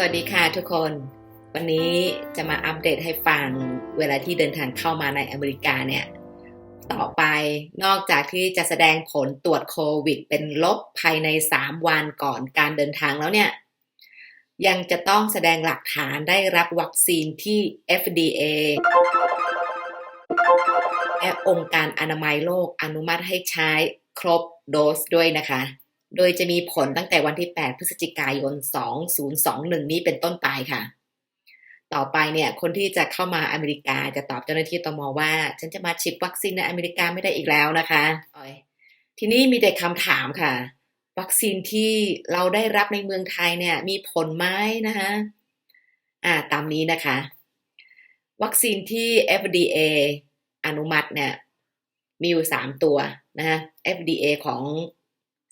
สวัสดีค่ะทุกคน วันนี้จะมาอัปเดตให้ฟังเวลาที่เดินทางเข้ามาในอเมริกาเนี่ย ต่อไปนอกจากที่จะแสดงผลตรวจโควิด เป็นลบภายใน 3 วันก่อนการเดินทางแล้วเนี่ย ยังจะต้องแสดงหลักฐานได้รับวัคซีนที่ FDA และองค์การอนามัยโลกอนุมัติให้ใช้ครบโดสด้วยนะคะ โดยจะมีผลตั้งแต่วันที่ 8 พฤศจิกายน 2021 นี้เป็นต้นไปค่ะ ต่อไปเนี่ยคนที่จะเข้ามาอเมริกาจะตอบเจ้าหน้าที่ตมว่า ฉันจะมาฉีดวัคซีนในอเมริกาไม่ได้อีกแล้วนะคะทีนี้มีแต่คำถามค่ะ วัคซีนที่เราได้รับในเมืองไทยเนี่ยมีผลไหมนะคะอ่าตามนี้นะคะ วัคซีนที่ FDA อนุมัติเนี่ยมีอยู่ 3 ตัวนะฮะ FDA ของ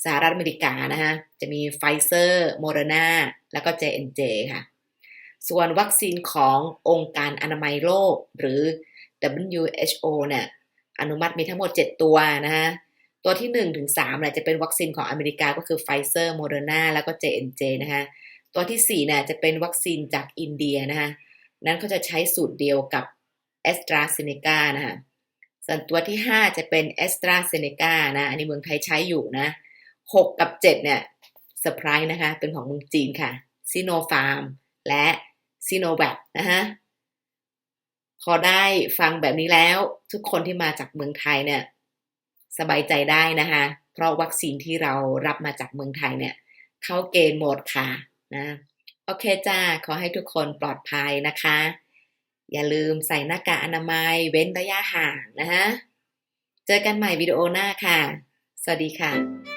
สหรัฐอเมริกานะคะจะมีไฟเซอร์โมเดอร์นาแล้วก็ J&J ค่ะ ส่วนวัคซีนขององค์การอนามัยโลกหรือ WHO เนี่ยอนุมัติมีทั้งหมด 7 ตัวนะคะตัวที่ 1 ถึง3เนี่ยจะเป็นวัคซีนของอเมริกาก็คือไฟเซอร์โมเดอร์นาแล้วก็ J&J นะคะตัวที่4เนี่ยจะเป็นวัคซีนจากอินเดียนะคะนั้นเขาจะใช้สูตรเดียวกับ a s t r a z เซ e c a นะคะส่วนตัวที่ 5 จะเป็น a s t r a z เซ e c a นะ อันนี้เมืองไทยใช้อยู่นะ 6 กับ 7 เนี่ยเซอร์ไพรส์นะคะ เป็นของเมืองจีนค่ะซีโนฟาร์มและซีโนแวคนะฮะพอได้ฟังแบบนี้แล้ว ทุกคนที่มาจากเมืองไทยเนี่ย สบายใจได้นะคะ เพราะวัคซีนที่เรารับมาจากเมืองไทยเนี่ย เข้าเกณฑ์หมดค่ะนะโอเคจ้า ขอให้ทุกคนปลอดภัยนะคะ อย่าลืมใส่หน้ากากอนามัย เว้นระยะห่างนะฮะ เจอกันใหม่วิดีโอหน้าค่ะ สวัสดีค่ะ